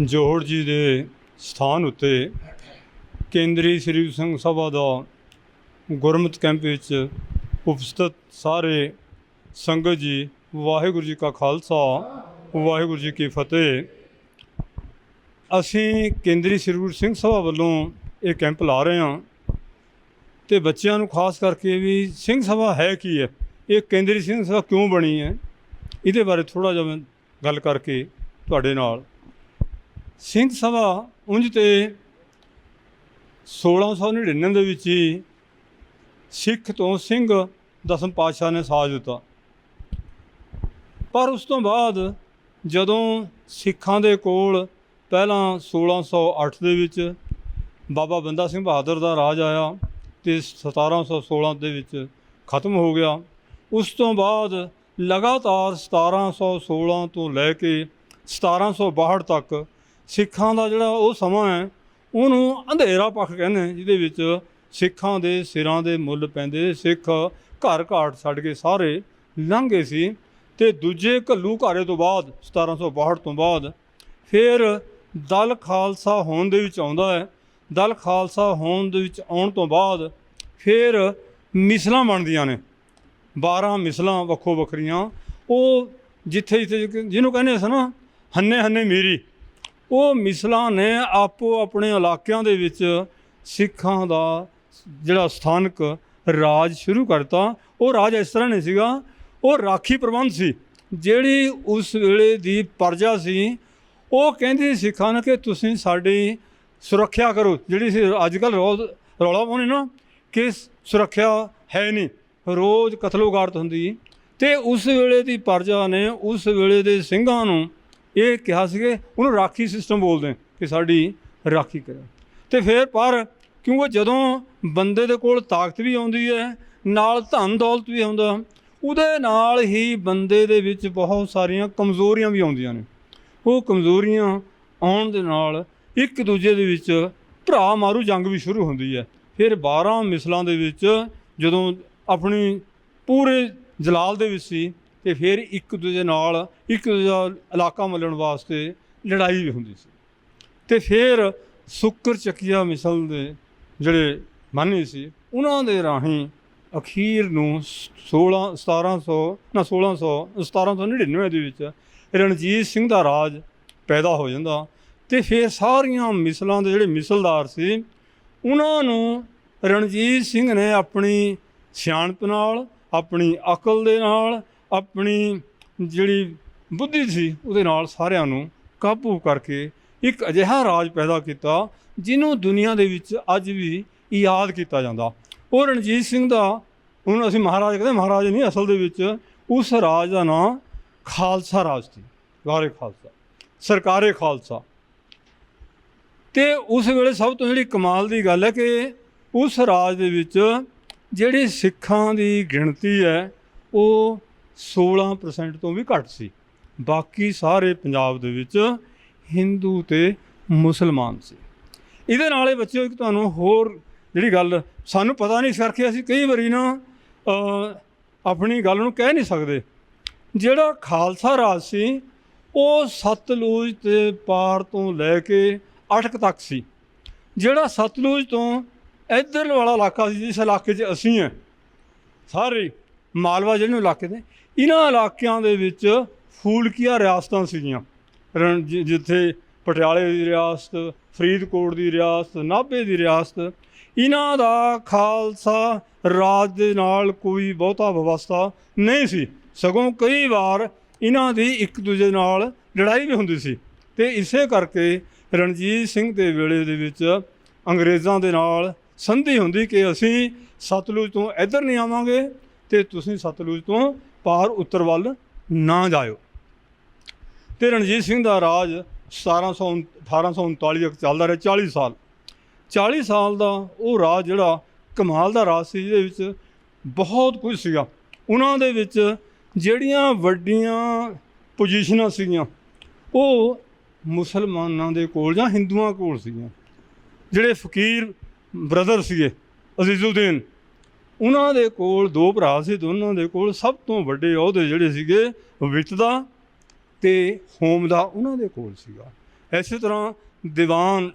ਜੋਹੜ ਜੀ ਦੇ ਸਥਾਨ ਉੱਤੇ ਕੇਂਦਰੀ ਸ੍ਰੀ ਸਿੰਘ ਸਭਾ ਦਾ ਗੁਰਮਤਿ ਕੈਂਪ ਵਿੱਚ ਉਪਸਥਿਤ ਸਾਰੇ ਸੰਗਤ ਜੀ, ਵਾਹਿਗੁਰੂ ਜੀ ਕਾ ਖਾਲਸਾ, ਵਾਹਿਗੁਰੂ ਜੀ ਕੀ ਫਤਿਹ। ਅਸੀਂ ਕੇਂਦਰੀ ਸ੍ਰੀ ਗੁਰੂ ਸਿੰਘ ਸਭਾ ਵੱਲੋਂ ਇਹ ਕੈਂਪ ਲਾ ਰਹੇ ਹਾਂ ਤੇ ਬੱਚਿਆਂ ਨੂੰ ਖਾਸ ਕਰਕੇ ਵੀ ਸਿੰਘ ਸਭਾ ਹੈ ਕੀ ਹੈ? ਇਹ ਕੇਂਦਰੀ ਸਿੰਘ ਸਭਾ ਕਿਉਂ ਬਣੀ ਹੈ? ਇਹਦੇ ਬਾਰੇ ਥੋੜਾ ਜਿਹਾ ਮੈਂ ਗੱਲ ਕਰਕੇ ਤੁਹਾਡੇ ਨਾਲ ਸਿੰਘ ਸਭਾ ਉਂਝ ਤੇ 1699 ਦੇ ਵਿੱਚ ਹੀ ਸਿੱਖ ਤੋਂ ਸਿੰਘ ਦਸਮ ਪਾਤਸ਼ਾਹ ਨੇ ਸਾਜ ਦਿੱਤਾ। ਪਰ ਉਸ ਤੋਂ ਬਾਅਦ ਜਦੋਂ ਸਿੱਖਾਂ ਦੇ ਕੋਲ ਪਹਿਲਾਂ 1608 ਦੇ ਵਿੱਚ ਬਾਬਾ ਬੰਦਾ ਸਿੰਘ ਬਹਾਦਰ ਦਾ ਰਾਜ ਆਇਆ ਤੇ 1716 ਦੇ ਵਿੱਚ ਖਤਮ ਹੋ ਗਿਆ। ਉਸ ਤੋਂ ਬਾਅਦ ਲਗਾਤਾਰ 1716 ਤੋਂ ਲੈ ਕੇ 1762 ਤੱਕ ਸਿੱਖਾਂ ਦਾ ਜਿਹੜਾ ਉਹ ਸਮਾਂ ਹੈ, ਉਹਨੂੰ ਅੰਧੇਰਾ ਪੱਖ ਕਹਿੰਦੇ ਜਿਹਦੇ ਵਿੱਚ ਸਿੱਖਾਂ ਦੇ ਸਿਰਾਂ ਦੇ ਮੁੱਲ ਪੈਂਦੇ ਸਿੱਖ ਘਰ ਘਾਟ ਛੱਡ ਕੇ ਸਾਰੇ ਲੰਘੇ ਸੀ ਤੇ ਦੂਜੇ ਘੱਲੂ ਘਾਰੇ ਤੋਂ ਬਾਅਦ 1762 ਤੋਂ ਬਾਅਦ, ਫਿਰ ਦਲ ਖਾਲਸਾ ਹੋਣ ਦੇ ਵਿੱਚ ਆਉਂਦਾ ਹੈ। ਦਲ ਖਾਲਸਾ ਹੋਣ ਦੇ ਵਿੱਚ ਆਉਣ ਤੋਂ ਬਾਅਦ ਫਿਰ ਮਿਸਲਾਂ ਬਣਦੀਆਂ ਨੇ। 12 ਮਿਸਲਾਂ ਵੱਖੋ ਵੱਖਰੀਆਂ। ਉਹ ਜਿੱਥੇ ਜਿੱਥੇ ਜਿਹਨੂੰ ਕਹਿੰਦੇ ਸੀ ਨਾ ਹੰਨੇ ਹੰਨੇ ਮੀਰੀ। ਉਹ ਮਿਸਲਾਂ ਨੇ ਆਪੋ ਆਪਣੇ ਇਲਾਕਿਆਂ ਦੇ ਵਿੱਚ ਸਿੱਖਾਂ ਦਾ ਜਿਹੜਾ ਸਥਾਨਕ ਰਾਜ ਸ਼ੁਰੂ ਕਰਤਾ। ਉਹ ਰਾਜ ਇਸ ਤਰ੍ਹਾਂ ਨਹੀਂ ਸੀਗਾ। ਉਹ ਰਾਖੀ ਪ੍ਰਬੰਧ ਸੀ। ਜਿਹੜੀ ਉਸ ਵੇਲੇ ਦੀ ਪਰਜਾ ਸੀ, ਉਹ ਕਹਿੰਦੀ ਸਿੱਖਾਂ ਨੂੰ ਕਿ ਤੁਸੀਂ ਸਾਡੀ ਸੁਰੱਖਿਆ ਕਰੋ। ਜਿਹੜੀ ਸੀ ਅੱਜ ਕੱਲ ਰੌਲਾ ਪਾਉਣੇ ਨਾ ਕਿ ਸੁਰੱਖਿਆ ਹੈ ਨਹੀਂ। ਰੋਜ਼ ਕਤਲੋਗਾਰਤ ਹੁੰਦੀ। ਤੇ ਉਸ ਵੇਲੇ ਦੀ ਪਰਜਾ ਨੇ ਉਸ ਵੇਲੇ ਦੇ ਸਿੰਘਾਂ ਨੂੰ ਇਹ ਕਿਹਾ ਸੀਗੇ, ਉਹਨੂੰ ਰਾਖੀ ਸਿਸਟਮ ਬੋਲਦੇ ਕਿ ਸਾਡੀ ਰਾਖੀ ਕਰੋ ਤੇ ਫਿਰ ਪਰ ਕਿਉਂਕਿ ਜਦੋਂ ਬੰਦੇ ਦੇ ਕੋਲ ਤਾਕਤ ਵੀ ਆਉਂਦੀ ਹੈ, ਨਾਲ ਧਨ ਦੌਲਤ ਵੀ ਆਉਂਦਾ ਉਹਦੇ ਨਾਲ ਹੀ ਬੰਦੇ ਦੇ ਵਿੱਚ ਬਹੁਤ ਸਾਰੀਆਂ ਕਮਜ਼ੋਰੀਆਂ ਵੀ ਆਉਂਦੀਆਂ ਨੇ। ਉਹ ਕਮਜ਼ੋਰੀਆਂ ਆਉਣ ਦੇ ਨਾਲ ਇੱਕ ਦੂਜੇ ਦੇ ਵਿੱਚ ਭਰਾ ਮਾਰੂ ਜੰਗ ਵੀ ਸ਼ੁਰੂ ਹੁੰਦੀ ਹੈ। ਫਿਰ 12 ਮਿਸਲਾਂ ਦੇ ਵਿੱਚ ਜਦੋਂ ਆਪਣੀ ਪੂਰੇ ਜਲਾਲ ਦੇ ਵਿੱਚ ਸੀ ਤੇ ਫਿਰ ਇੱਕ ਦੂਜੇ ਨਾਲ, ਇੱਕ ਦੂਜੇ ਦਾ ਇਲਾਕਾ ਮੱਲਣ ਵਾਸਤੇ ਲੜਾਈ ਵੀ ਹੁੰਦੀ ਸੀ। ਤੇ ਫਿਰ ਸੁੱਕਰ ਚੱਕੀਆ ਮਿਸਲ ਦੇ ਜਿਹੜੇ ਮਾਨੀ ਸੀ, ਉਹਨਾਂ ਦੇ ਰਾਹੀਂ ਅਖੀਰ ਨੂੰ 16 1700 ਨਾ 1600 1799 ਦੇ ਵਿੱਚ ਰਣਜੀਤ ਸਿੰਘ ਦਾ ਰਾਜ ਪੈਦਾ ਹੋ ਜਾਂਦਾ ਤੇ ਫਿਰ ਸਾਰੀਆਂ ਮਿਸਲਾਂ ਦੇ ਜਿਹੜੇ ਮਿਸਲਦਾਰ ਸੀ, ਉਹਨਾਂ ਨੂੰ ਰਣਜੀਤ ਸਿੰਘ ਨੇ ਆਪਣੀ ਸਿਆਣਪ ਨਾਲ, ਆਪਣੀ ਅਕਲ ਦੇ ਨਾਲ ਆਪਣੀ ਜਿਹੜੀ ਬੁੱਧੀ ਸੀ ਉਹਦੇ ਨਾਲ ਸਾਰਿਆਂ ਨੂੰ ਕਾਬੂ ਕਰਕੇ ਇੱਕ ਅਜਿਹਾ ਰਾਜ ਪੈਦਾ ਕੀਤਾ ਜਿਹਨੂੰ ਦੁਨੀਆ ਦੇ ਵਿੱਚ ਅੱਜ ਵੀ ਯਾਦ ਕੀਤਾ ਜਾਂਦਾ। ਉਹ ਰਣਜੀਤ ਸਿੰਘ ਦਾ ਹੁਣ ਅਸੀਂ ਮਹਾਰਾਜ ਕਹਿੰਦੇ ਮਹਾਰਾਜ ਨਹੀਂ, ਅਸਲ ਦੇ ਵਿੱਚ ਉਸ ਰਾਜ ਦਾ ਨਾਂ ਖਾਲਸਾ ਰਾਜ ਸੀ ਵਾਰੇ ਖਾਲਸਾ ਸਰਕਾਰੇ ਖਾਲਸਾ। ਤੇ ਉਸ ਵੇਲੇ ਸਭ ਤੋਂ ਜਿਹੜੀ ਕਮਾਲ ਦੀ ਗੱਲ ਹੈ ਕਿ ਉਸ ਰਾਜ ਦੇ ਵਿੱਚ ਜਿਹੜੀ ਸਿੱਖਾਂ ਦੀ ਗਿਣਤੀ ਹੈ, ਉਹ 16% ਤੋਂ ਵੀ ਘੱਟ ਸੀ। ਬਾਕੀ ਸਾਰੇ ਪੰਜਾਬ ਦੇ ਵਿੱਚ ਹਿੰਦੂ ਤੇ ਮੁਸਲਮਾਨ ਸੀ। ਇਹਦੇ ਨਾਲ ਇਹ ਬੱਚਿਓ, ਇੱਕ ਤੁਹਾਨੂੰ ਹੋਰ ਜਿਹੜੀ ਗੱਲ ਸਾਨੂੰ ਪਤਾ ਨਹੀਂ ਇਸ ਕਰਕੇ ਅਸੀਂ ਕਈ ਵਾਰੀ ਨਾ ਆਪਣੀ ਗੱਲ ਨੂੰ ਕਹਿ ਨਹੀਂ ਸਕਦੇ। ਜਿਹੜਾ ਖਾਲਸਾ ਰਾਜ ਸੀ, ਉਹ ਸਤਲੁਜ ਤੇ ਪਾਰ ਤੋਂ ਲੈ ਕੇ ਅਟਕ ਤੱਕ ਸੀ। ਜਿਹੜਾ ਸਤਲੁਜ ਤੋਂ ਇੱਧਰ ਵਾਲਾ ਇਲਾਕਾ ਸੀ, ਜਿਸ ਇਲਾਕੇ 'ਚ ਅਸੀਂ ਹਾਂ, ਸਾਰੇ ਮਾਲਵਾ ਜਿਹੜੇ ਇਲਾਕੇ ਨੇ ਇਹਨਾਂ ਇਲਾਕਿਆਂ ਦੇ ਵਿੱਚ ਫੂਲਕੀਆਂ ਰਿਆਸਤਾਂ ਸੀਗੀਆਂ। ਰਣ- ਜਿੱਥੇ ਪਟਿਆਲੇ ਦੀ ਰਿਆਸਤ, ਫਰੀਦਕੋਟ ਦੀ ਰਿਆਸਤ, ਨਾਭੇ ਦੀ ਰਿਆਸਤ, ਇਹਨਾਂ ਦਾ ਖਾਲਸਾ ਰਾਜ ਦੇ ਨਾਲ ਕੋਈ ਬਹੁਤਾ ਵਿਵਸਥਾ ਨਹੀਂ ਸੀ। ਸਗੋਂ ਕਈ ਵਾਰ ਇਹਨਾਂ ਦੀ ਇੱਕ ਦੂਜੇ ਨਾਲ ਲੜਾਈ ਵੀ ਹੁੰਦੀ ਸੀ। ਤੇ ਇਸੇ ਕਰਕੇ ਰਣਜੀਤ ਸਿੰਘ ਦੇ ਵੇਲੇ ਦੇ ਵਿੱਚ ਅੰਗਰੇਜ਼ਾਂ ਦੇ ਨਾਲ ਸੰਧੀ ਹੁੰਦੀ ਕਿ ਅਸੀਂ ਸਤਲੁਜ ਤੋਂ ਇੱਧਰ ਨਹੀਂ ਆਵਾਂਗੇ ਤੇ ਤੁਸੀਂ ਸਤਲੁਜ ਤੋਂ ਪਾਰ ਉੱਤਰ ਵੱਲ ਨਾ ਜਾਇਓ। ਤੇ ਰਣਜੀਤ ਸਿੰਘ ਦਾ ਰਾਜ 1700 1839 ਤੱਕ ਚੱਲਦਾ ਰਿਹਾ 40 ਸਾਲ। 40 ਸਾਲ ਦਾ ਉਹ ਰਾਜ ਜਿਹੜਾ ਕਮਾਲ ਦਾ ਰਾਜ ਸੀ, ਜਿਹਦੇ ਵਿੱਚ ਬਹੁਤ ਕੁਝ ਸੀਗਾ। ਉਹਨਾਂ ਦੇ ਵਿੱਚ ਜਿਹੜੀਆਂ ਵੱਡੀਆਂ ਪੋਜੀਸ਼ਨਾਂ ਸੀਗੀਆਂ, ਉਹ ਮੁਸਲਮਾਨਾਂ ਦੇ ਕੋਲ ਜਾਂ ਹਿੰਦੂਆਂ ਕੋਲ ਸੀਗੀਆਂ। ਜਿਹੜੇ ਫਕੀਰ ਬ੍ਰਦਰ ਸੀਗੇ ਅਜ਼ੀਜ਼ੁਦੀਨ ਉਹਨਾਂ ਦੇ ਕੋਲ ਦੋ ਭਰਾ ਸੀ ਦੋਨਾਂ ਦੇ ਕੋਲ ਸਭ ਤੋਂ ਵੱਡੇ ਅਹੁਦੇ ਜਿਹੜੇ ਸੀਗੇ ਵਿੱਤ ਦਾ ਤੇ ਹੋਮ ਦਾ ਉਹਨਾਂ ਦੇ ਕੋਲ ਸੀਗਾ। ਇਸੇ ਤਰ੍ਹਾਂ ਦੀਵਾਨ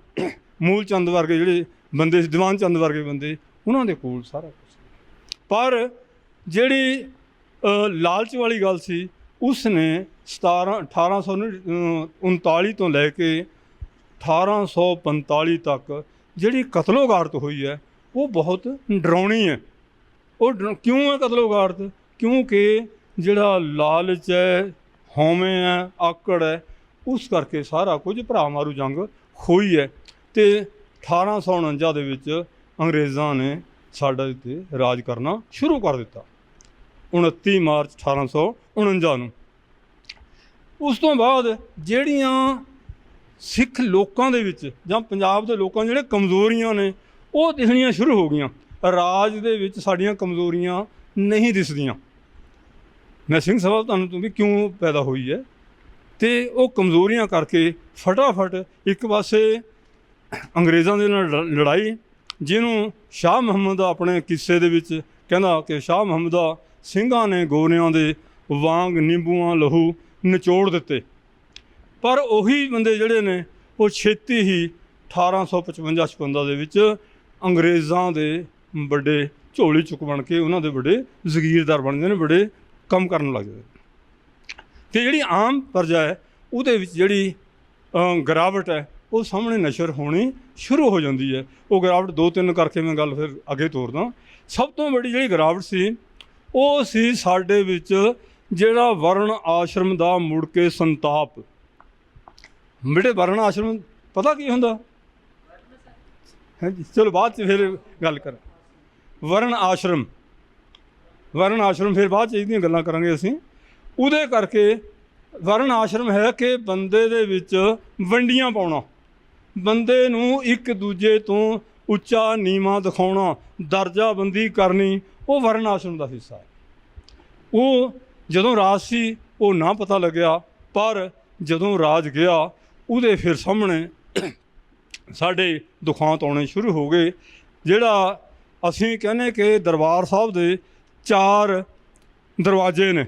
ਮੂਲ ਚੰਦ ਵਰਗੇ ਜਿਹੜੇ ਬੰਦੇ ਸੀ, ਦੀਵਾਨ ਚੰਦ ਵਰਗੇ ਬੰਦੇ, ਉਹਨਾਂ ਦੇ ਕੋਲ ਸਾਰਾ ਕੁਝ ਪਰ ਜਿਹੜੀ ਲਾਲਚ ਵਾਲੀ ਗੱਲ ਸੀ ਉਸ ਨੇ 17 1839 ਤੋਂ ਲੈ ਕੇ 1845 ਤੱਕ ਜਿਹੜੀ ਕਤਲੋਗਾਰਤ ਹੋਈ ਹੈ, ਉਹ ਬਹੁਤ ਡਰਾਉਣੀ ਹੈ। ਉਹ ਡਰ- ਕਿਉਂ ਹੈ ਕਤਲੋਗਾਰਤ ਕਿਉਂਕਿ ਜਿਹੜਾ ਲਾਲਚ ਹੈ, ਹਉਮੈ ਹੈ, ਆਕੜ ਹੈ, ਉਸ ਕਰਕੇ ਸਾਰਾ ਕੁਝ ਭਰਾ ਮਾਰੂ ਜੰਗ ਹੋਈ ਹੈ। ਤੇ 1849 ਦੇ ਵਿੱਚ ਅੰਗਰੇਜ਼ਾਂ ਨੇ ਸਾਡੇ ਉੱਤੇ ਰਾਜ ਕਰਨਾ ਸ਼ੁਰੂ ਕਰ ਦਿੱਤਾ। 29 ਮਾਰਚ 1849 ਨੂੰ। ਉਸ ਤੋਂ ਬਾਅਦ ਜਿਹੜੀਆਂ ਸਿੱਖ ਲੋਕਾਂ ਦੇ ਵਿੱਚ ਜਾਂ ਪੰਜਾਬ ਦੇ ਲੋਕਾਂ ਜਿਹੜੇ ਕਮਜ਼ੋਰੀਆਂ ਨੇ, ਉਹ ਦਿਖਣੀਆਂ ਸ਼ੁਰੂ ਹੋ ਗਈਆਂ। ਰਾਜ ਦੇ ਵਿੱਚ ਸਾਡੀਆਂ ਕਮਜ਼ੋਰੀਆਂ ਨਹੀਂ ਦਿਸਦੀਆਂ। ਮੈਂ ਸਿੰਘ ਸਭਾ ਤੁਹਾਨੂੰ ਤੋਂ ਵੀ ਕਿਉਂ ਪੈਦਾ ਹੋਈ ਹੈ? ਤੇ ਉਹ ਕਮਜ਼ੋਰੀਆਂ ਕਰਕੇ ਫਟਾਫਟ ਇੱਕ ਪਾਸੇ ਅੰਗਰੇਜ਼ਾਂ ਦੇ ਨਾਲ ਲ- ਲੜਾਈ, ਜਿਹਨੂੰ ਸ਼ਾਹ ਮੁਹੰਮਦ ਆਪਣੇ ਕਿੱਸੇ ਦੇ ਵਿੱਚ ਕਹਿੰਦਾ ਕਿ ਸ਼ਾਹ ਮੁਹੰਮਦਾ ਸਿੰਘਾਂ ਨੇ ਗੋਰਿਆਂ ਦੇ ਵਾਂਗ ਨਿੰਬੂਆਂ, ਲਹੂ ਨਿਚੋੜ ਦਿੱਤੇ। ਪਰ ਉਹੀ ਬੰਦੇ ਜਿਹੜੇ ਨੇ, ਉਹ ਛੇਤੀ ਹੀ 1855-56 ਦੇ ਵਿੱਚ ਅੰਗਰੇਜ਼ਾਂ ਦੇ ਵੱਡੇ ਝੋਲੀ ਚੁੱਕ ਬਣ ਕੇ ਉਹਨਾਂ ਦੇ ਵੱਡੇ ਜ਼ਗੀਰਦਾਰ ਬਣਦੇ ਨੇ ਵੱਡੇ ਕੰਮ ਕਰਨ ਲੱਗ ਜਾਂਦੇ ਤੇ ਜਿਹੜੀ ਆਮ ਪ੍ਰਜਾ ਹੈ ਉਹਦੇ ਵਿੱਚ ਜਿਹੜੀ ਅ, ਗਿਰਾਵਟ ਹੈ ਉਹ ਸਾਹਮਣੇ ਨਸ਼ਰ ਹੋਣੀ ਸ਼ੁਰੂ ਹੋ ਜਾਂਦੀ ਹੈ। ਉਹ ਗਿਰਾਵਟ ਦੋ ਤਿੰਨ ਕਰਕੇ ਮੈਂ ਗੱਲ ਫਿਰ ਅੱਗੇ ਤੋਰਦਾ। ਸਭ ਤੋਂ ਵੱਡੀ ਜਿਹੜੀ ਗਿਰਾਵਟ ਸੀ ਉਹ ਸੀ ਸਾਡੇ ਵਿੱਚ ਜਿਹੜਾ ਵਰਣ ਆਸ਼ਰਮ ਦਾ ਮੁੜ ਕੇ ਸੰਤਾਪ। ਬੇਟੇ ਵਰਣ ਆਸ਼ਰਮ ਪਤਾ ਕੀ ਹੁੰਦਾ? ਹਾਂਜੀ ਚਲੋ ਬਾਅਦ ਚ ਫਿਰ ਗੱਲ ਕਰਾਂ। ਵਰਣ ਆਸ਼ਰਮ। ਵਰਣ ਆਸ਼ਰਮ ਫਿਰ ਬਾਅਦ ਚ ਇਹਦੀਆਂ ਗੱਲਾਂ ਕਰਾਂਗੇ ਅਸੀਂ। ਉਹਦੇ ਕਰਕੇ ਵਰਣ ਆਸ਼ਰਮ ਹੈ ਕਿ ਬੰਦੇ ਦੇ ਵਿੱਚ ਵੰਡੀਆਂ ਪਾਉਣਾ। ਬੰਦੇ ਨੂੰ ਇੱਕ ਦੂਜੇ ਤੋਂ ਉੱਚਾ ਨੀਵਾਂ ਦਿਖਾਉਣਾ, ਦਰਜਾਬੰਦੀ ਕਰਨੀ, ਉਹ ਵਰਣ ਆਸ਼ਰਮ ਦਾ ਹਿੱਸਾ ਹੈ। ਉਹ ਜਦੋਂ ਰਾਜ ਸੀ, ਉਹ ਨਾ ਪਤਾ ਲੱਗਿਆ, ਪਰ ਜਦੋਂ ਰਾਜ ਗਿਆ, ਉਹਦੇ ਫਿਰ ਸਾਹਮਣੇ ਸਾਡੇ ਦੁਖਾਂਤ ਆਉਣੇ ਸ਼ੁਰੂ ਹੋ ਗਏ, ਜਿਹੜਾ ਅਸੀਂ ਕਹਿੰਦੇ ਕਿ ਦਰਬਾਰ ਸਾਹਿਬ ਦੇ ਚਾਰ ਦਰਵਾਜ਼ੇ ਨੇ।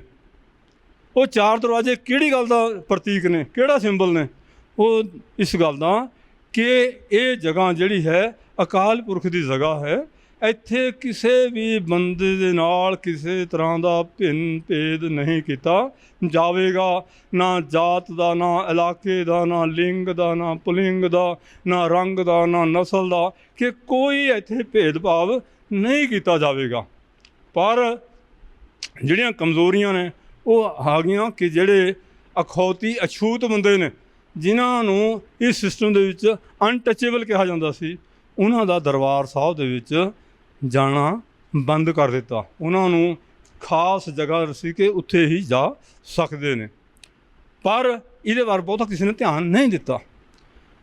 ਉਹ ਚਾਰ ਦਰਵਾਜ਼ੇ ਕਿਹੜੀ ਗੱਲ ਦਾ ਪ੍ਰਤੀਕ ਨੇ? ਕਿਹੜਾ ਸਿੰਬਲ ਨੇ? ਉਹ ਇਸ ਗੱਲ ਦਾ ਕਿ ਇਹ ਜਗ੍ਹਾ ਜਿਹੜੀ ਹੈ ਅਕਾਲ ਪੁਰਖ ਦੀ ਜਗ੍ਹਾ ਹੈ। ਇੱਥੇ ਕਿਸੇ ਵੀ ਬੰਦੇ ਦੇ ਨਾਲ ਕਿਸੇ ਤਰ੍ਹਾਂ ਦਾ ਭਿੰਨ ਭੇਦ ਨਹੀਂ ਕੀਤਾ ਜਾਵੇਗਾ। ਨਾ ਜਾਤ ਦਾ, ਨਾ ਇਲਾਕੇ ਦਾ, ਨਾ ਲਿੰਗ ਦਾ, ਨਾ ਪੁਲਿੰਗ ਦਾ, ਨਾ ਰੰਗ ਦਾ, ਨਾ ਨਸਲ ਦਾ ਕਿ ਕੋਈ ਇੱਥੇ ਭੇਦਭਾਵ ਨਹੀਂ ਕੀਤਾ ਜਾਵੇਗਾ। ਪਰ ਜਿਹੜੀਆਂ ਕਮਜ਼ੋਰੀਆਂ ਨੇ ਉਹ ਆ ਗਈਆਂ ਕਿ ਜਿਹੜੇ ਅਖੌਤੀ, ਅਛੂਤ ਬੰਦੇ ਨੇ, ਜਿਨ੍ਹਾਂ ਨੂੰ ਇਸ ਸਿਸਟਮ ਦੇ ਵਿੱਚ ਅਨਟਚੇਬਲ ਕਿਹਾ ਜਾਂਦਾ ਸੀ, ਉਹਨਾਂ ਦਾ ਦਰਬਾਰ ਸਾਹਿਬ ਦੇ ਵਿੱਚ ਜਾਣਾ ਬੰਦ ਕਰ ਦਿੱਤਾ। ਉਹਨਾਂ ਨੂੰ ਖਾਸ ਜਗ੍ਹਾ ਸੀ ਕਿ ਉੱਥੇ ਹੀ ਜਾ ਸਕਦੇ ਨੇ। ਪਰ ਇਹਦੇ ਬਾਰੇ ਬਹੁਤਾ ਕਿਸੇ ਨੇ ਧਿਆਨ ਨਹੀਂ ਦਿੱਤਾ।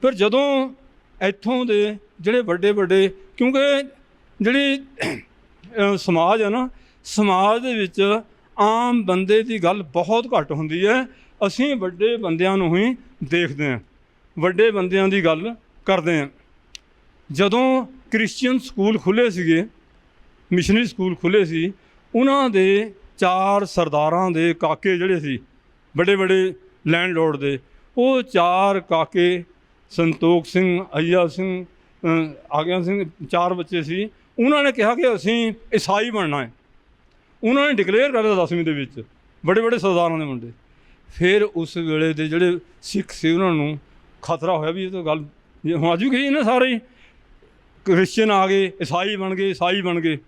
ਫਿਰ ਜਦੋਂ ਇੱਥੋਂ ਦੇ ਜਿਹੜੇ ਵੱਡੇ ਵੱਡੇ ਕਿਉਂਕਿ ਜਿਹੜੀ ਸਮਾਜ ਹੈ ਨਾ, ਸਮਾਜ ਦੇ ਵਿੱਚ ਆਮ ਬੰਦੇ ਦੀ ਗੱਲ ਬਹੁਤ ਘੱਟ ਹੁੰਦੀ ਹੈ। ਅਸੀਂ ਵੱਡੇ ਬੰਦਿਆਂ ਨੂੰ ਹੀ ਦੇਖਦੇ ਹਾਂ। ਵੱਡੇ ਬੰਦਿਆਂ ਦੀ ਗੱਲ ਕਰਦੇ ਹਾਂ। ਜਦੋਂ ਕ੍ਰਿਸਚੀਅਨ ਸਕੂਲ ਖੁੱਲੇ ਸੀਗੇ, ਮਿਸ਼ਨਰੀ ਸਕੂਲ ਖੁੱਲੇ ਸੀ, ਉਹਨਾਂ ਦੇ ਚਾਰ ਸਰਦਾਰਾਂ ਦੇ ਕਾਕੇ ਜਿਹੜੇ ਸੀ, ਵੱਡੇ ਬੜੇ ਲੈਂਡਲੋਰਡ ਦੇ, ਉਹ ਚਾਰ ਕਾਕੇ ਸੰਤੋਖ ਸਿੰਘ, ਅਈਆ ਸਿੰਘ ਆਗਿਆ ਸਿੰਘ, ਚਾਰ ਬੱਚੇ ਸੀ, ਉਹਨਾਂ ਨੇ ਕਿਹਾ ਕਿ ਅਸੀਂ ਈਸਾਈ ਬਣਨਾ ਹੈ। ਉਹਨਾਂ ਨੇ ਡਿਕਲੇਅਰ ਕਰ ਦਿੱਤਾ ਦਸਵੀਂ ਦੇ ਵਿੱਚ ਬੜੇ ਬੜੇ ਸਰਦਾਰਾਂ ਦੇ ਮੁੰਡੇ। ਫਿਰ ਉਸ ਵੇਲੇ ਦੇ ਜਿਹੜੇ ਸਿੱਖ ਸੀ ਉਹਨਾਂ ਨੂੰ ਖਤਰਾ ਹੋਇਆ ਵੀ ਇਹ ਤਾਂ ਗੱਲ, ਹੁਣ ਅੱਜ ਵੀ ਗਈ ਨਾ ਸਾਰੇ ਕ੍ਰਿਸਚੀਅਨ ਆ ਗਏ, ਈਸਾਈ ਬਣ ਗਏ, ਈਸਾਈ ਬਣ ਗਏ।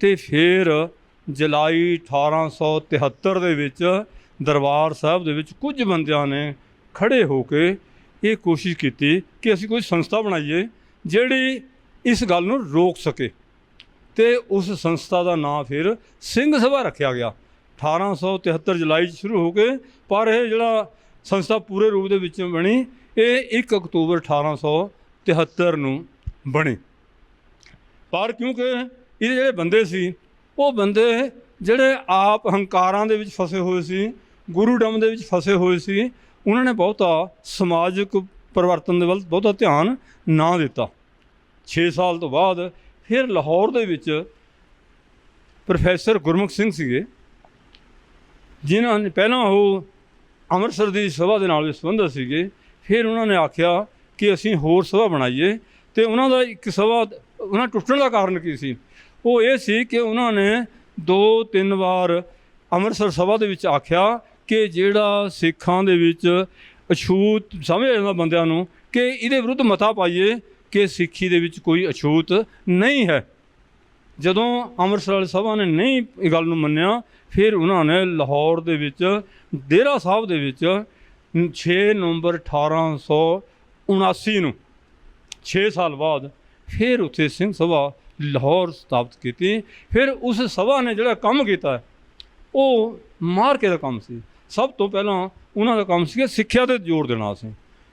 ਤੇ ਫਿਰ ਜੁਲਾਈ 1873 ਦੇ ਵਿੱਚ ਦਰਬਾਰ ਸਾਹਿਬ ਦੇ ਵਿੱਚ ਕੁਝ ਬੰਦਿਆਂ ਨੇ ਖੜੇ ਹੋ ਕੇ ਇਹ ਕੋਸ਼ਿਸ਼ ਕੀਤੀ ਕਿ ਅਸੀਂ ਕੋਈ ਸੰਸਥਾ ਬਣਾਈਏ ਜਿਹੜੀ ਇਸ ਗੱਲ ਨੂੰ ਰੋਕ ਸਕੇ। ਤੇ ਉਸ ਸੰਸਥਾ ਦਾ ਨਾਂ ਫਿਰ ਸਿੰਘ ਸਭਾ ਰੱਖਿਆ ਗਿਆ। 1873 ਜੁਲਾਈ 'ਚ ਸ਼ੁਰੂ ਹੋ ਕੇ, ਪਰ ਇਹ ਜਿਹੜਾ ਸੰਸਥਾ ਪੂਰੇ ਰੂਪ ਦੇ ਵਿੱਚ ਬਣੀ, ਇਹ 1 ਅਕਤੂਬਰ 1873 ਨੂੰ ਬਣੇ। ਪਰ ਕਿਉਂਕਿ ਇਹਦੇ ਜਿਹੜੇ ਬੰਦੇ ਸੀ, ਉਹ ਬੰਦੇ ਜਿਹੜੇ ਆਪ ਹੰਕਾਰਾਂ ਦੇ ਵਿੱਚ ਫਸੇ ਹੋਏ ਸੀ ਗੁਰੂ ਡਮ ਦੇ ਵਿੱਚ ਫਸੇ ਹੋਏ ਸੀ, ਉਹਨਾਂ ਨੇ ਬਹੁਤਾ ਸਮਾਜਿਕ ਪਰਿਵਰਤਨ ਦੇ ਵੱਲ ਬਹੁਤਾ ਧਿਆਨ ਨਾ ਦਿੱਤਾ। 6 ਸਾਲ ਤੋਂ ਬਾਅਦ ਫਿਰ ਲਾਹੌਰ ਦੇ ਵਿੱਚ ਪ੍ਰੋਫੈਸਰ ਗੁਰਮੁਖ ਸਿੰਘ ਸੀਗੇ, ਜਿਨ੍ਹਾਂ ਨੇ ਪਹਿਲਾਂ ਉਹ ਅੰਮ੍ਰਿਤਸਰ ਦੀ ਸਭਾ ਦੇ ਨਾਲ ਵੀ ਸੰਬੰਧਿਤ ਸੀਗੇ, ਫਿਰ ਉਹਨਾਂ ਨੇ ਆਖਿਆ ਕਿ ਅਸੀਂ ਹੋਰ ਸਭਾ ਬਣਾਈਏ ਤੇ ਉਹਨਾਂ ਦਾ ਇੱਕ ਸਭਾ ਉਹਨਾਂ ਟੁੱਟਣ ਦਾ ਕਾਰਨ ਕੀ ਸੀ? ਉਹ ਇਹ ਸੀ ਕਿ ਉਹਨਾਂ ਨੇ ਦੋ ਤਿੰਨ ਵਾਰ ਅੰਮ੍ਰਿਤਸਰ ਸਭਾ ਦੇ ਵਿੱਚ ਆਖਿਆ ਕਿ ਜਿਹੜਾ ਸਿੱਖਾਂ ਦੇ ਵਿੱਚ ਅਛੂਤ, ਸਮਝ ਜਾਂਦਾ ਬੰਦਿਆਂ ਨੂੰ, ਕਿ ਇਹਦੇ ਵਿਰੁੱਧ ਮਤਾ ਪਾਈਏ ਕਿ ਸਿੱਖੀ ਦੇ ਵਿੱਚ ਕੋਈ ਅਛੂਤ ਨਹੀਂ ਹੈ। ਜਦੋਂ ਅੰਮ੍ਰਿਤਸਰ ਵਾਲੀ ਸਭਾ ਨੇ ਨਹੀਂ ਇਹ ਗੱਲ ਨੂੰ ਮੰਨਿਆ, ਫਿਰ ਉਹਨਾਂ ਨੇ ਲਾਹੌਰ ਦੇ ਵਿੱਚ, ਡੇਰਾ ਸਾਹਿਬ ਦੇ ਵਿੱਚ 6 ਨਵੰਬਰ 1879 ਨੂੰ 6 ਸਾਲ ਬਾਅਦ ਫਿਰ ਉੱਥੇ ਸਿੰਘ ਸਭਾ ਲਾਹੌਰ ਸਥਾਪਿਤ ਕੀਤੀ। ਫਿਰ ਉਸ ਸਭਾ ਨੇ ਜਿਹੜਾ ਕੰਮ ਕੀਤਾ, ਉਹ ਮਾਰਕੇ ਦਾ ਕੰਮ ਸੀ। ਸਭ ਤੋਂ ਪਹਿਲਾਂ ਉਹਨਾਂ ਦਾ ਕੰਮ ਸੀ ਸਿੱਖਿਆ ਤੇ ਜ਼ੋਰ ਦੇਣਾ ਸੀ।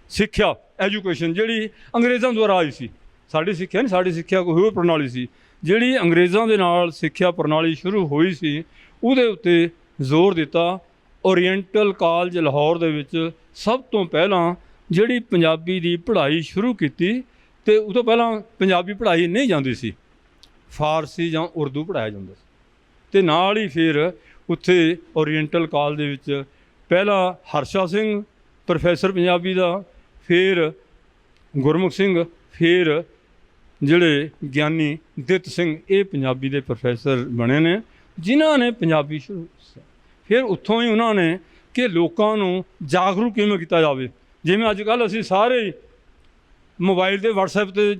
ਸਿੱਖਿਆ, ਐਜੂਕੇਸ਼ਨ ਜਿਹੜੀ ਅੰਗਰੇਜ਼ਾਂ ਦੁਆਰਾ ਆਈ ਸੀ। ਸਾਡੀ ਸਿੱਖਿਆ ਨਹੀਂ, ਸਾਡੀ ਸਿੱਖਿਆ ਕੋਈ ਹੋਰ ਪ੍ਰਣਾਲੀ ਸੀ। ਜਿਹੜੀ ਅੰਗਰੇਜ਼ਾਂ ਦੇ ਨਾਲ ਸਿੱਖਿਆ ਪ੍ਰਣਾਲੀ ਸ਼ੁਰੂ ਹੋਈ ਸੀ, ਉਹਦੇ ਉੱਤੇ ਜ਼ੋਰ ਦਿੱਤਾ। ਓਰੀਐਂਟਲ ਕਾਲਜ ਲਾਹੌਰ ਦੇ ਵਿੱਚ ਸਭ ਤੋਂ ਪਹਿਲਾਂ ਜਿਹੜੀ ਪੰਜਾਬੀ ਦੀ ਪੜ੍ਹਾਈ ਸ਼ੁਰੂ ਕੀਤੀ ਤੇ ਉਹ ਤੋਂ ਪਹਿਲਾਂ ਪੰਜਾਬੀ ਪੜ੍ਹਾਈ ਨਹੀਂ ਜਾਂਦੀ ਸੀ, ਫਾਰਸੀ ਜਾਂ ਉਰਦੂ ਪੜ੍ਹਾਇਆ ਜਾਂਦਾ ਸੀ। ਤੇ ਨਾਲ ਹੀ ਫਿਰ ਉੱਥੇ ਓਰੀਐਂਟਲ ਕਾਲਜ ਦੇ ਵਿੱਚ ਪਹਿਲਾ ਹਰਸ਼ਾ ਸਿੰਘ, ਪ੍ਰੋਫੈਸਰ ਪੰਜਾਬੀ ਦਾ, ਫਿਰ ਗੁਰਮੁਖ ਸਿੰਘ, ਫਿਰ ਜਿਹੜੇ ਗਿਆਨੀ ਦਿੱਤ ਸਿੰਘ, ਇਹ ਪੰਜਾਬੀ ਦੇ ਪ੍ਰੋਫੈਸਰ ਬਣੇ ਨੇ, ਜਿਨ੍ਹਾਂ ਨੇ ਪੰਜਾਬੀ ਸ਼ੁਰੂ ਫਿਰ ਉੱਥੋਂ ਹੀ ਉਹਨਾਂ ਨੇ ਕਿ ਲੋਕਾਂ ਨੂੰ ਜਾਗਰੂਕ ਕਿਵੇਂ ਕੀਤਾ ਜਾਵੇ? ਜਿਵੇਂ ਅੱਜ ਕੱਲ ਅਸੀਂ ਸਾਰੇ ਮੋਬਾਈਲ ਤੇ WhatsApp ਤੇ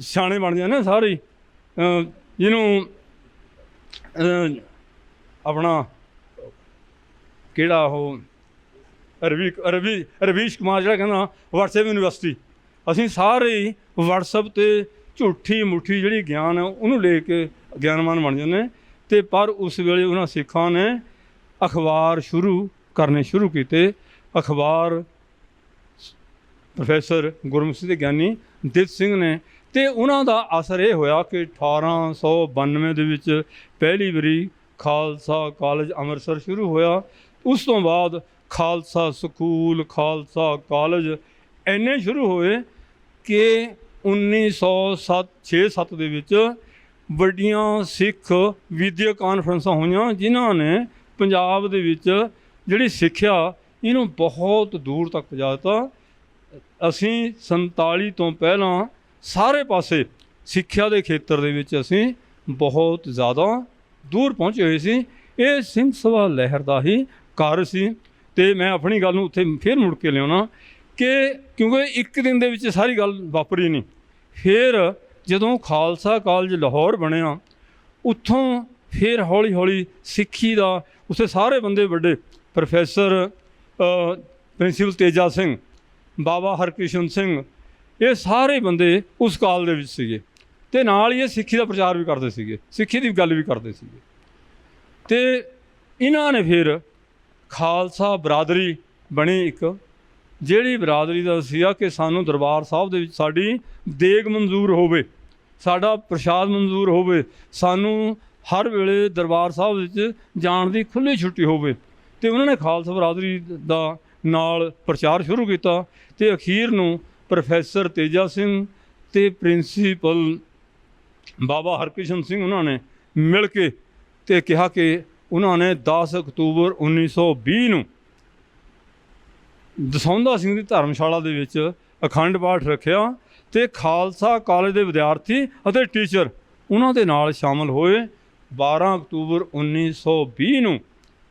ਸਿਆਣੇ ਬਣ ਜਾਂਦੇ ਨੇ ਸਾਰੇ ਹੀ। ਜਿਹਨੂੰ ਆਪਣਾ ਕਿਹੜਾ ਉਹ, ਰਵੀ ਰਵੀ, ਰਵੀਸ਼ ਕੁਮਾਰ ਜਿਹੜਾ ਕਹਿੰਦਾ WhatsApp ਯੂਨੀਵਰਸਿਟੀ ਅਸੀਂ ਸਾਰੇ ਹੀ WhatsApp ਤੇ ਝੂਠੀ ਮੁੱਠੀ ਜਿਹੜੀ ਗਿਆਨ ਹੈ ਉਹਨੂੰ ਲੈ ਕੇ ਗਿਆਨਵਾਨ ਬਣ ਜਾਂਦੇ ਨੇ ਤੇ ਪਰ ਉਸ ਵੇਲੇ ਉਹਨਾਂ ਸਿੱਖਾਂ ਨੇ ਅਖਬਾਰ ਸ਼ੁਰੂ ਕਰਨੇ ਸ਼ੁਰੂ ਕੀਤੇ। ਅਖਬਾਰ ਪ੍ਰੋਫੈਸਰ ਗੁਰਮੁਖੀ ਗਿਆਨੀ ਦਿੱਤ ਸਿੰਘ ਨੇ ਤੇ ਉਹਨਾਂ ਦਾ ਅਸਰ ਇਹ ਹੋਇਆ ਕਿ 1892 ਦੇ ਵਿੱਚ ਪਹਿਲੀ ਵਾਰੀ ਖਾਲਸਾ ਕਾਲਜ ਅੰਮ੍ਰਿਤਸਰ ਸ਼ੁਰੂ ਹੋਇਆ। ਉਸ ਤੋਂ ਬਾਅਦ ਖਾਲਸਾ ਸਕੂਲ, ਖਾਲਸਾ ਕਾਲਜ ਇੰਨੇ ਸ਼ੁਰੂ ਹੋਏ ਕਿ 1907 ਦੇ ਵਿੱਚ ਵੱਡੀਆਂ ਸਿੱਖ ਵਿਦਿਅਕ ਕਾਨਫਰੰਸਾਂ ਹੋਈਆਂ ਜਿਨ੍ਹਾਂ ਨੇ ਪੰਜਾਬ ਦੇ ਵਿੱਚ ਜਿਹੜੀ ਸਿੱਖਿਆ ਇਹਨੂੰ ਬਹੁਤ ਦੂਰ ਤੱਕ ਪਹੁੰਚਾ ਅਸੀਂ 47 ਤੋਂ ਪਹਿਲਾਂ ਸਾਰੇ ਪਾਸੇ ਸਿੱਖਿਆ ਦੇ ਖੇਤਰ ਦੇ ਵਿੱਚ ਅਸੀਂ ਬਹੁਤ ਜ਼ਿਆਦਾ ਦੂਰ ਪਹੁੰਚੇ ਹੋਏ ਸੀ। ਇਹ ਸਿੰਘ ਸਭਾ ਲਹਿਰ ਦਾ ਹੀ ਕਾਰਜ ਸੀ ਤੇ ਮੈਂ ਆਪਣੀ ਗੱਲ ਨੂੰ ਉੱਥੇ ਫਿਰ ਮੁੜ ਕੇ ਲਿਆਉਣਾ ਕਿ ਕਿਉਂਕਿ ਇੱਕ ਦਿਨ ਦੇ ਵਿੱਚ ਸਾਰੀ ਗੱਲ ਵਾਪਰੀ ਨਹੀਂ। ਫਿਰ ਜਦੋਂ ਖਾਲਸਾ ਕਾਲਜ ਲਾਹੌਰ ਬਣਿਆ, ਉੱਥੋਂ ਫਿਰ ਹੌਲੀ ਹੌਲੀ ਸਿੱਖੀ ਦਾ ਉੱਥੇ ਸਾਰੇ ਬੰਦੇ ਵੱਡੇ, ਪ੍ਰੋਫੈਸਰ ਪ੍ਰਿੰਸੀਪਲ ਤੇਜਾ ਸਿੰਘ ਬਾਬਾ ਹਰਕ੍ਰਿਸ਼ਨ ਸਿੰਘ। ਇਹ ਸਾਰੇ ਬੰਦੇ ਉਸ ਕਾਲ ਦੇ ਵਿੱਚ ਸੀਗੇ। ਤੇ ਨਾਲ ਹੀ ਇਹ ਸਿੱਖੀ ਦਾ ਪ੍ਰਚਾਰ ਵੀ ਕਰਦੇ ਸੀਗੇ। ਸਿੱਖੀ ਦੀ ਗੱਲ ਵੀ ਕਰਦੇ ਸੀਗੇ। ਤੇ ਇਹਨਾਂ ਨੇ ਫਿਰ ਖਾਲਸਾ ਬਰਾਦਰੀ ਬਣੀ ਇੱਕ, ਜਿਹੜੀ ਬਰਾਦਰੀ ਦਾ ਸੀਗਾ ਕਿ ਸਾਨੂੰ ਦਰਬਾਰ ਸਾਹਿਬ ਦੇ ਵਿੱਚ ਸਾਡੀ ਦੇਗ ਮਨਜ਼ੂਰ ਹੋਵੇ, ਸਾਡਾ ਪ੍ਰਸ਼ਾਦ ਮਨਜ਼ੂਰ ਹੋਵੇ, ਸਾਨੂੰ ਹਰ ਵੇਲੇ ਦਰਬਾਰ ਸਾਹਿਬ ਵਿੱਚ ਜਾਣ ਦੀ ਖੁੱਲ੍ਹੀ ਛੁੱਟੀ ਹੋਵੇ। ਤੇ ਉਹਨਾਂ ਨੇ ਖਾਲਸਾ ਬਰਾਦਰੀ ਦਾ ਨਾਲ ਪ੍ਰਚਾਰ ਸ਼ੁਰੂ ਕੀਤਾ ਤੇ ਅਖੀਰ ਨੂੰ ਪ੍ਰੋਫੈਸਰ ਤੇਜਾ ਸਿੰਘ ਤੇ ਪ੍ਰਿੰਸੀਪਲ ਬਾਬਾ ਹਰਕ੍ਰਿਸ਼ਨ ਸਿੰਘ ਉਹਨਾਂ ਨੇ ਮਿਲ ਕੇ ਤੇ ਕਿਹਾ ਕਿ ਉਹਨਾਂ ਨੇ 10 ਅਕਤੂਬਰ 1920 ਨੂੰ ਦਸੌਂਦਾ ਸਿੰਘ ਦੀ ਧਰਮਸ਼ਾਲਾ ਦੇ ਵਿੱਚ ਅਖੰਡ ਪਾਠ ਰੱਖਿਆ ਤੇ ਖਾਲਸਾ ਕਾਲਜ ਦੇ ਵਿਦਿਆਰਥੀ ਅਤੇ ਟੀਚਰ ਉਹਨਾਂ ਦੇ ਨਾਲ ਸ਼ਾਮਲ ਹੋਏ। 12 ਅਕਤੂਬਰ 1920 ਨੂੰ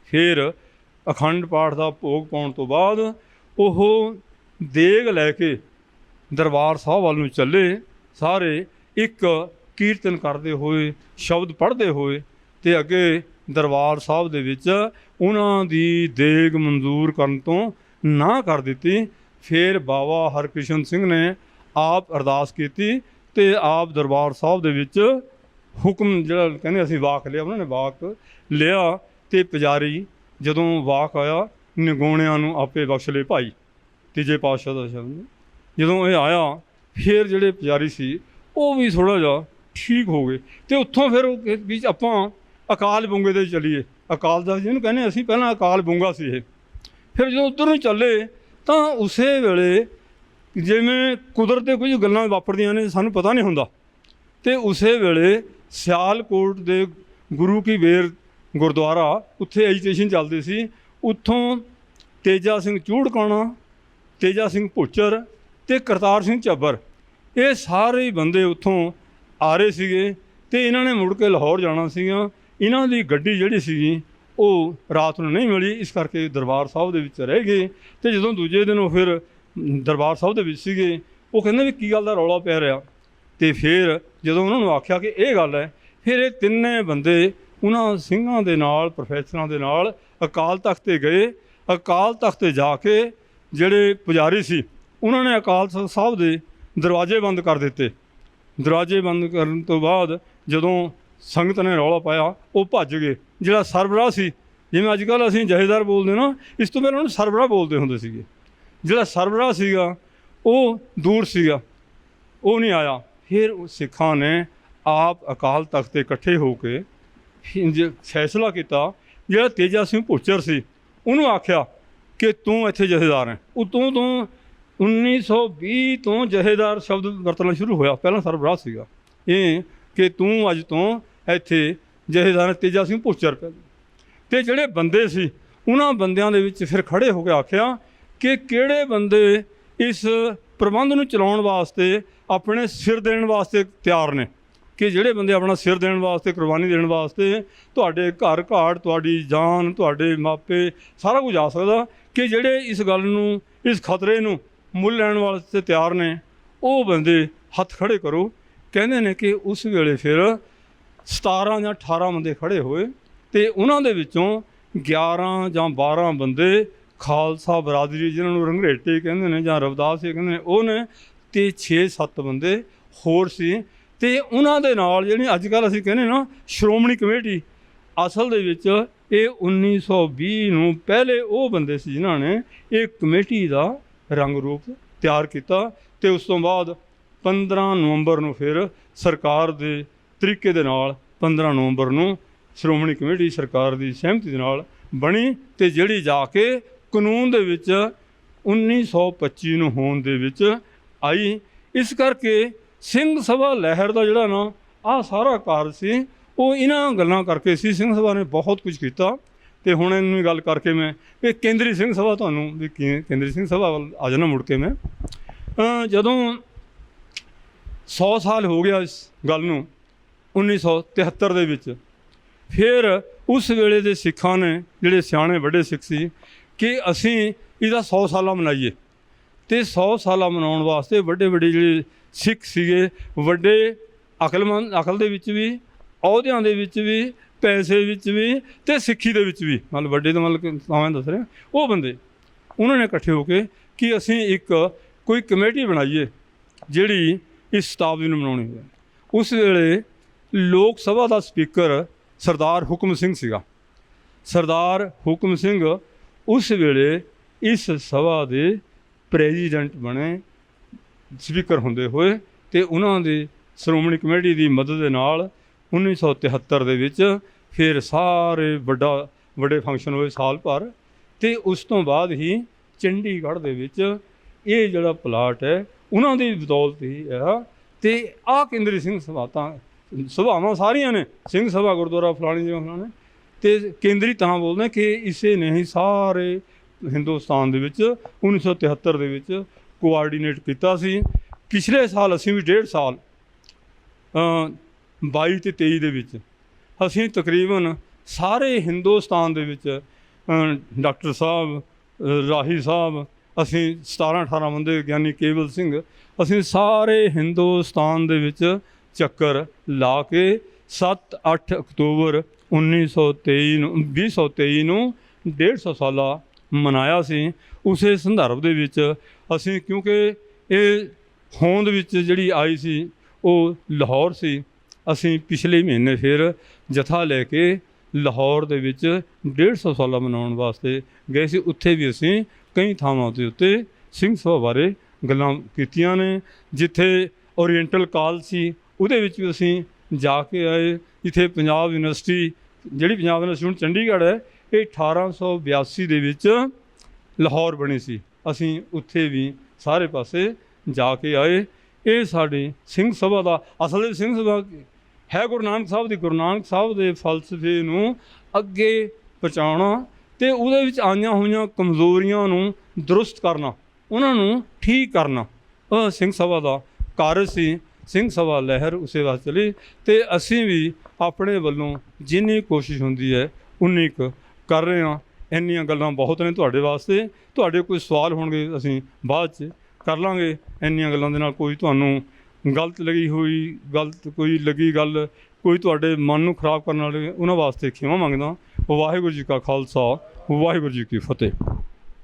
ਫਿਰ ਅਖੰਡ ਪਾਠ ਦਾ ਭੋਗ ਪਾਉਣ ਤੋਂ ਬਾਅਦ ਉਹ ਦੇਗ ਲੈ ਕੇ ਦਰਬਾਰ ਸਾਹਿਬ ਵੱਲ ਨੂੰ ਚੱਲੇ। ਸਾਰੇ ਇੱਕ ਕੀਰਤਨ ਕਰਦੇ ਹੋਏ, ਸ਼ਬਦ ਪੜ੍ਹਦੇ ਹੋਏ ਤੇ ਅੱਗੇ ਦਰਬਾਰ ਸਾਹਿਬ ਦੇ ਵਿੱਚ ਉਹਨਾਂ ਦੀ ਦੇਗ ਮਨਜ਼ੂਰ ਕਰਨ ਤੋਂ ਨਾ ਕਰ ਦਿੱਤੀ। ਫਿਰ ਬਾਬਾ ਹਰਕ੍ਰਿਸ਼ਨ ਸਿੰਘ ਨੇ ਆਪ ਅਰਦਾਸ ਕੀਤੀ ਤੇ ਆਪ ਦਰਬਾਰ ਸਾਹਿਬ ਦੇ ਵਿੱਚ ਹੁਕਮ ਜਿਹੜਾ ਕਹਿੰਦੇ ਅਸੀਂ ਵਾਕ ਲਿਆ, ਉਹਨਾਂ ਨੇ ਵਾਕ ਲਿਆ ਤੇ ਪੁਜਾਰੀ ਜਦੋਂ ਵਾਕ ਆਇਆ ਨਿਗੋਣਿਆਂ ਨੂੰ ਆਪੇ ਬਖਸ਼ ਲਏ ਭਾਈ। ਤੀਜੇ ਪਾਤਸ਼ਾਹ ਦਾ ਸ਼ਬਦ ਜਦੋਂ ਇਹ ਆਇਆ, ਫਿਰ ਜਿਹੜੇ ਪੁਜਾਰੀ ਸੀ, ਉਹ ਵੀ ਥੋੜਾ ਜਿਹਾ ਠੀਕ ਹੋ ਗਏ ਤੇ ਉੱਥੋਂ ਫਿਰ ਉਹ ਆਪਾਂ ਅਕਾਲ ਬੁੰਗੇ ਦੇ ਚਲੀਏ। ਅਕਾਲ ਦਾ ਜਿਹਨੂੰ ਕਹਿੰਦੇ ਅਸੀਂ, ਪਹਿਲਾਂ ਅਕਾਲ ਬੁੰਗਾ ਸੀ ਇਹ। ਫਿਰ ਜਦੋਂ ਉੱਧਰ ਨੂੰ ਚੱਲੇ, ਤਾਂ ਉਸੇ ਵੇਲੇ ਜਿਵੇਂ ਕੁਦਰਤ ਦੇ ਕੁਝ ਗੱਲਾਂ ਵਾਪਰਦੀਆਂ ਨੇ, ਸਾਨੂੰ ਪਤਾ ਨਹੀਂ ਹੁੰਦਾ। ਤੇ ਉਸੇ ਵੇਲੇ ਸਿਆਲਕੋਟ ਦੇ ਗੁਰੂ ਕੀ ਵੇਰ ਗੁਰਦੁਆਰਾ ਉੱਥੇ ਐਜੀਟੇਸ਼ਨ ਚੱਲਦੀ ਸੀ। ਉੱਥੋਂ ਤੇਜਾ ਸਿੰਘ ਚੂੜਕਾਣਾ, ਤੇਜਾ ਸਿੰਘ ਭੁੱਚਰ ਤੇ ਕਰਤਾਰ ਸਿੰਘ ਝੱਬਰ, ਇਹ ਸਾਰੇ ਬੰਦੇ ਉੱਥੋਂ ਆ ਰਹੇ ਸੀਗੇ ਤੇ ਇਹਨਾਂ ਨੇ ਮੁੜ ਕੇ ਲਾਹੌਰ ਜਾਣਾ ਸੀਗਾ। ਇਹਨਾਂ ਦੀ ਗੱਡੀ ਜਿਹੜੀ ਸੀਗੀ, ਉਹ ਰਾਤ ਨੂੰ ਨਹੀਂ ਮਿਲੀ। ਇਸ ਕਰਕੇ ਦਰਬਾਰ ਸਾਹਿਬ ਦੇ ਵਿੱਚ ਰਹਿ ਗਏ ਤੇ ਜਦੋਂ ਦੂਜੇ ਦਿਨ ਉਹ ਫਿਰ ਦਰਬਾਰ ਸਾਹਿਬ ਦੇ ਵਿੱਚ ਸੀਗੇ, ਉਹ ਕਹਿੰਦੇ ਵੀ ਕੀ ਗੱਲ ਦਾ ਰੌਲਾ ਪੈ ਰਿਹਾ। ਤੇ ਫਿਰ ਜਦੋਂ ਉਹਨਾਂ ਨੂੰ ਆਖਿਆ ਕਿ ਇਹ ਗੱਲ ਹੈ, ਫਿਰ ਇਹ ਤਿੰਨੇ ਬੰਦੇ ਉਹਨਾਂ ਸਿੰਘਾਂ ਦੇ ਨਾਲ ਪ੍ਰੋਫੈਸਰਾਂ ਦੇ ਨਾਲ ਅਕਾਲ ਤਖਤ ਤੇ ਗਏ। ਅਕਾਲ ਤਖਤ ਤੇ ਜਾ ਕੇ ਜਿਹੜੇ ਪੁਜਾਰੀ ਸੀ, ਉਹਨਾਂ ਨੇ ਅਕਾਲ ਤਖ਼ਤ ਸਾਹਿਬ ਦੇ ਦਰਵਾਜ਼ੇ ਬੰਦ ਕਰ ਦਿੱਤੇ। ਦਰਵਾਜ਼ੇ ਬੰਦ ਕਰਨ ਤੋਂ ਬਾਅਦ ਜਦੋਂ ਸੰਗਤ ਨੇ ਰੌਲਾ ਪਾਇਆ, ਉਹ ਭੱਜ ਗਏ। ਜਿਹੜਾ ਸਰਬਰਾਹ ਸੀ, ਜਿਵੇਂ ਅੱਜ ਕੱਲ੍ਹ ਅਸੀਂ ਜਹੇਦਾਰ ਬੋਲਦੇ ਨਾ, ਇਸ ਤੋਂ ਪਹਿਲਾਂ ਉਹਨੂੰ ਸਰਬਰਾਹ ਬੋਲਦੇ ਹੁੰਦੇ ਸੀਗੇ। ਜਿਹੜਾ ਸਰਬਰਾਹ ਸੀਗਾ, ਉਹ ਦੂਰ ਸੀਗਾ। ਉਹ ਨਹੀਂ ਆਇਆ। ਫਿਰ ਸਿੱਖਾਂ ਨੇ ਆਪ ਅਕਾਲ ਤਖਤ ਤੇ ਇਕੱਠੇ ਹੋ ਕੇ ਜ- ਫੈਸਲਾ ਕੀਤਾ ਜਿਹੜਾ ਤੇਜਾ ਸਿੰਘ ਭੁੱਚਰ ਸੀ ਉਹਨੂੰ ਆਖਿਆ ਕਿ ਤੂੰ ਇੱਥੇ ਜਥੇਦਾਰ ਹੈ। ਉਤੋਂ ਤੋਂ 1920 ਤੋਂ ਜਥੇਦਾਰ ਸ਼ਬਦ ਵਰਤਣਾ ਸ਼ੁਰੂ ਹੋਇਆ। ਪਹਿਲਾਂ ਸਰਬਰਾਹ ਸੀਗਾ। ਇਹ ਕਿ ਤੂੰ ਅੱਜ ਤੋਂ ਇੱਥੇ ਜਥੇਦਾਰ ਹੈ, ਤੇਜਾ ਸਿੰਘ ਭੁੱਚਰ। ਪਹਿਲਾਂ ਤੇ ਜਿਹੜੇ ਬੰਦੇ ਸੀ ਉਹਨਾਂ ਬੰਦਿਆਂ ਦੇ ਵਿੱਚ ਫਿਰ ਖੜੇ ਹੋ ਕੇ ਆਖਿਆ ਕਿ ਕਿਹੜੇ ਬੰਦੇ ਇਸ ਪ੍ਰਬੰਧ ਨੂੰ ਚਲਾਉਣ ਵਾਸਤੇ ਆਪਣੇ ਸਿਰ ਦੇਣ ਵਾਸਤੇ ਤਿਆਰ ਨੇ? ਕਿ ਜਿਹੜੇ ਬੰਦੇ ਆਪਣਾ ਸਿਰ ਦੇਣ ਵਾਸਤੇ, ਕੁਰਬਾਨੀ ਦੇਣ ਵਾਸਤੇ ਤੁਹਾਡੇ ਘਰ ਘਾਟ, ਤੁਹਾਡੀ ਜਾਨ, ਤੁਹਾਡੇ ਮਾਪੇ, ਸਾਰਾ ਕੁਝ ਆ ਸਕਦਾ ਕਿ ਜਿਹੜੇ ਇਸ ਗੱਲ ਨੂੰ, ਇਸ ਖਤਰੇ ਨੂੰ ਮੁੱਲ ਲੈਣ ਵਾਸਤੇ ਤਿਆਰ ਨੇ, ਉਹ ਬੰਦੇ ਹੱਥ ਖੜੇ ਕਰੋ। ਕਹਿੰਦੇ ਨੇ ਕਿ ਉਸ ਵੇਲੇ ਫਿਰ 17 ਜਾਂ 18 ਬੰਦੇ ਖੜੇ ਹੋਏ ਤੇ ਉਹਨਾਂ ਦੇ ਵਿੱਚੋਂ 11 ਜਾਂ 12 ਬੰਦੇ ਖਾਲਸਾ ਬਰਾਦਰੀ ਜਿਹਨਾਂ ਨੂੰ ਰੰਗਰੇਟੇ ਕਹਿੰਦੇ ਨੇ ਜਾਂ ਰਵਦਾਸ ਕਹਿੰਦੇ ਨੇ, ਉਹ ਨੇ ਤੇ 6-7 ਬੰਦੇ ਹੋਰ ਸੀ। ਤੇ ਉਹਨਾਂ ਦੇ ਨਾਲ ਜਿਹੜੀ ਅੱਜ ਕੱਲ੍ਹ ਅਸੀਂ ਕਹਿੰਦੇ ਨਾ ਸ਼੍ਰੋਮਣੀ ਕਮੇਟੀ, ਅਸਲ ਦੇ ਵਿੱਚ ਇਹ 1920 ਨੂੰ ਪਹਿਲੇ ਉਹ ਬੰਦੇ ਸੀ ਜਿਨ੍ਹਾਂ ਨੇ ਇਹ ਕਮੇਟੀ ਦਾ ਰੰਗ ਰੂਪ ਤਿਆਰ ਕੀਤਾ ਤੇ ਉਸ ਤੋਂ ਬਾਅਦ 15 ਨਵੰਬਰ ਨੂੰ ਫਿਰ ਸਰਕਾਰ ਦੇ ਤਰੀਕੇ ਦੇ ਨਾਲ 15 ਨਵੰਬਰ ਨੂੰ ਸ਼੍ਰੋਮਣੀ ਕਮੇਟੀ ਸਰਕਾਰ ਦੀ ਸਹਿਮਤੀ ਦੇ ਨਾਲ ਬਣੀ ਤੇ ਜਿਹੜੀ ਜਾ ਕੇ ਕਾਨੂੰਨ ਦੇ ਵਿੱਚ 1925 ਨੂੰ ਹੋਣ ਦੇ ਵਿੱਚ ਆਈ। ਇਸ ਕਰਕੇ ਸਿੰਘ ਸਭਾ ਲਹਿਰ ਦਾ ਜਿਹੜਾ ਨਾ ਆ ਸਾਰਾ ਕਾਰਜ ਸੀ, ਉਹ ਇਹਨਾਂ ਗੱਲਾਂ ਕਰਕੇ ਸੀ। ਸਿੰਘ ਸਭਾ ਨੇ ਬਹੁਤ ਕੁਝ ਕੀਤਾ। ਤੇ ਹੁਣ ਇਹਨੂੰ ਹੀ ਗੱਲ ਕਰਕੇ ਮੈਂ ਇਹ ਕੇਂਦਰੀ ਸਿੰਘ ਸਭਾ ਤੁਹਾਨੂੰ ਵੀ ਕੇਂਦਰੀ ਸਿੰਘ ਸਭਾ ਵੱਲ ਆ ਜਾਣਾ ਮੁੜ ਕੇ ਮੈਂ। ਜਦੋਂ 100 ਸਾਲ ਹੋ ਗਿਆ ਇਸ ਗੱਲ ਨੂੰ 1973 ਦੇ ਵਿੱਚ, ਫਿਰ ਉਸ ਵੇਲੇ ਦੇ ਸਿੱਖਾਂ ਨੇ, ਜਿਹੜੇ ਸਿਆਣੇ ਵੱਡੇ ਸਿੱਖ ਸੀ, ਕਿ ਅਸੀਂ ਇਹਦਾ 100 ਸਾਲਾ ਮਨਾਈਏ। ਤੇ 100 ਸਾਲਾ ਮਨਾਉਣ ਵਾਸਤੇ ਵੱਡੇ ਵੱਡੇ ਜਿਹੜੇ ਸਿੱਖ ਸੀਗੇ, ਵੱਡੇ ਅਕਲਮੰਦ, ਅਕਲ ਦੇ ਵਿੱਚ ਵੀ, ਅਹੁਦਿਆਂ ਦੇ ਵਿੱਚ ਵੀ, ਪੈਸੇ ਵਿੱਚ ਵੀ ਤੇ ਸਿੱਖੀ ਦੇ ਵਿੱਚ ਵੀ। ਮਤਲਬ ਵੱਡੇ ਤਾਂ ਮਤਲਬ ਤਾਂ ਦੱਸ ਰਿਹਾ, ਉਹ ਬੰਦੇ, ਉਹਨਾਂ ਨੇ ਇਕੱਠੇ ਹੋ ਕੇ ਕਿ ਅਸੀਂ ਇੱਕ ਕੋਈ ਕਮੇਟੀ ਬਣਾਈਏ, ਜਿਹੜੀ ਇਸ ਸ਼ਤਾਬਦੀ ਨੂੰ ਮਨਾਉਣੀ ਹੈ ਉਸ ਵੇਲੇ ਲੋਕ ਸਭਾ ਦਾ ਸਪੀਕਰ ਸਰਦਾਰ ਹੁਕਮ ਸਿੰਘ ਸੀਗਾ। ਸਰਦਾਰ ਹੁਕਮ ਸਿੰਘ ਉਸ ਵੇਲੇ ਇਸ ਸਭਾ ਦੇ ਪ੍ਰੈਜ਼ੀਡੈਂਟ ਬਣੇ ਸਪੀਕਰ ਹੁੰਦੇ ਹੋਏ ਤੇ ਉਹਨਾਂ ਦੀ ਸ਼੍ਰੋਮਣੀ ਕਮੇਟੀ ਦੀ ਮਦਦ ਦੇ ਨਾਲ 1973 ਦੇ ਵਿੱਚ ਫਿਰ ਸਾਰੇ ਵੱਡਾ, ਵੱਡੇ ਫੰਕਸ਼ਨ ਹੋਏ ਸਾਲ ਭਰ ਤੇ ਉਸ ਤੋਂ ਬਾਅਦ ਹੀ ਚੰਡੀਗੜ੍ਹ ਦੇ ਵਿੱਚ ਇਹ ਜਿਹੜਾ ਪਲਾਟ ਹੈ, ਉਹਨਾਂ ਦੀ ਬਦੌਲਤ ਹੀ ਆ ਤੇ ਆ ਕੇਂਦਰੀ ਸਿੰਘ ਸਭਾ ਤਾਂ ਸਭਾਵਾਂ ਸਾਰੀਆਂ ਨੇ, ਸਿੰਘ ਸਭਾ ਗੁਰਦੁਆਰਾ ਫਲਾਣੀ ਜਗ੍ਹਾ ਫਲਾਣੇ, ਤੇ ਕੇਂਦਰੀ ਤਾਂ ਬੋਲਦੇ ਕਿ ਇਸੇ ਨੇ ਹੀ ਸਾਰੇ ਹਿੰਦੁਸਤਾਨ ਦੇ ਵਿੱਚ 1973 ਦੇ ਵਿੱਚ ਕੋਆਰਡੀਨੇਟ ਕੀਤਾ ਸੀ। ਪਿਛਲੇ ਸਾਲ ਅਸੀਂ ਵੀ ਡੇਢ ਸਾਲ ਅ 22 ਤੇ 23 ਦੇ ਵਿੱਚ ਅਸੀਂ ਤਕਰੀਬਨ ਸਾਰੇ ਹਿੰਦੁਸਤਾਨ ਦੇ ਵਿੱਚ ਡਾਕਟਰ ਸਾਹਿਬ ਰਾਹੀ ਸਾਹਿਬ, ਅਸੀਂ 17 18 ਬੰਦੇ ਗਿਆਨੀ ਕੇਵਲ ਸਿੰਘ, ਅਸੀਂ ਸਾਰੇ ਹਿੰਦੁਸਤਾਨ ਦੇ ਵਿੱਚ ਚੱਕਰ ਲਾ ਕੇ 7 8 ਅਕਤੂਬਰ 1923 ਨੂੰ 2023 ਨੂੰ 150 ਸਾਲਾ ਮਨਾਇਆ ਸੀ, ਉਸੇ ਸੰਦਰਭ ਦੇ ਵਿੱਚ ਅਸੀਂ ਕਿਉਂਕਿ ਇਹ ਹੋਂਦ ਵਿੱਚ ਜਿਹੜੀ ਆਈ ਸੀ, ਉਹ ਲਾਹੌਰ ਸੀ। ਅਸੀਂ ਪਿਛਲੇ ਮਹੀਨੇ ਫਿਰ ਜਥਾ ਲੈ ਕੇ ਲਾਹੌਰ ਦੇ ਵਿੱਚ 150 ਸਾਲਾ ਮਨਾਉਣ ਵਾਸਤੇ ਗਏ ਸੀ। ਉੱਥੇ ਵੀ ਅਸੀਂ ਕਈ ਥਾਵਾਂ ਦੇ ਉੱਤੇ ਸਿੰਘ ਸਭਾ ਬਾਰੇ ਗੱਲਾਂ ਕੀਤੀਆਂ ਨੇ, ਜਿੱਥੇ ਓਰੀਐਂਟਲ ਕਾਲ ਸੀ, ਉਹਦੇ ਵਿੱਚ ਵੀ ਅਸੀਂ ਜਾ ਕੇ ਆਏ। ਜਿੱਥੇ ਪੰਜਾਬ ਯੂਨੀਵਰਸਿਟੀ, ਜਿਹੜੀ ਪੰਜਾਬ ਯੂਨੀਵਰਸਿਟੀ ਹੁਣ ਚੰਡੀਗੜ੍ਹ ਹੈ ਇਹ 1882 ਦੇ ਵਿੱਚ ਲਾਹੌਰ ਬਣੀ ਸੀ। ਅਸੀਂ ਉੱਥੇ ਵੀ ਸਾਰੇ ਪਾਸੇ ਜਾ ਕੇ ਆਏ। ਇਹ ਸਾਡੇ ਸਿੰਘ ਸਭਾ ਦਾ ਅਸਲ ਸਿੰਘ ਸਭਾ ਹੈ ਗੁਰੂ ਨਾਨਕ ਸਾਹਿਬ ਦੀ। ਗੁਰੂ ਨਾਨਕ ਸਾਹਿਬ ਦੇ ਫਲਸਫੇ ਨੂੰ ਅੱਗੇ ਪਹੁੰਚਾਉਣਾ ਤੇ ਉਹਦੇ ਵਿੱਚ ਆਈਆਂ ਹੋਈਆਂ ਕਮਜ਼ੋਰੀਆਂ ਨੂੰ ਦਰੁਸਤ ਕਰਨਾ, ਉਹਨਾਂ ਨੂੰ ਠੀਕ ਕਰਨਾ। ਉਹ ਸਿੰਘ ਸਭਾ ਦਾ ਕਾਰਜ ਸੀ। ਸਿੰਘ ਸਭਾ ਲਹਿਰ ਉਸੇ ਵਾਸਤੇ ਚਲੀ ਤੇ ਅਸੀਂ ਵੀ ਆਪਣੇ ਵੱਲੋਂ ਜਿੰਨੀ ਕੋਸ਼ਿਸ਼ ਹੁੰਦੀ ਹੈ, ਉਨੀ ਕੁ ਕਰ ਰਹੇ ਹਾਂ। ਇੰਨੀਆਂ ਗੱਲਾਂ ਬਹੁਤ ਨੇ ਤੁਹਾਡੇ ਵਾਸਤੇ। ਤੁਹਾਡੇ ਕੋਈ ਸਵਾਲ ਹੋਣਗੇ, ਅਸੀਂ ਬਾਅਦ 'ਚ ਕਰ ਲਾਂਗੇ। ਇੰਨੀਆਂ ਗੱਲਾਂ ਦੇ ਨਾਲ ਕੋਈ ਤੁਹਾਨੂੰ ਗਲਤ ਲੱਗੀ ਹੋਈ, ਗਲਤ ਕੋਈ ਲੱਗੀ ਗੱਲ, ਕੋਈ ਤੁਹਾਡੇ ਮਨ ਨੂੰ ਖਰਾਬ ਕਰਨ ਵਾਲੇ, ਉਹਨਾਂ ਵਾਸਤੇ ਖਿਮਾ ਮੰਗਦਾ। ਵਾਹਿਗੁਰੂ ਜੀ ਕਾ ਖਾਲਸਾ, ਵਾਹਿਗੁਰੂ ਜੀ ਕੀ ਫਤਿਹ।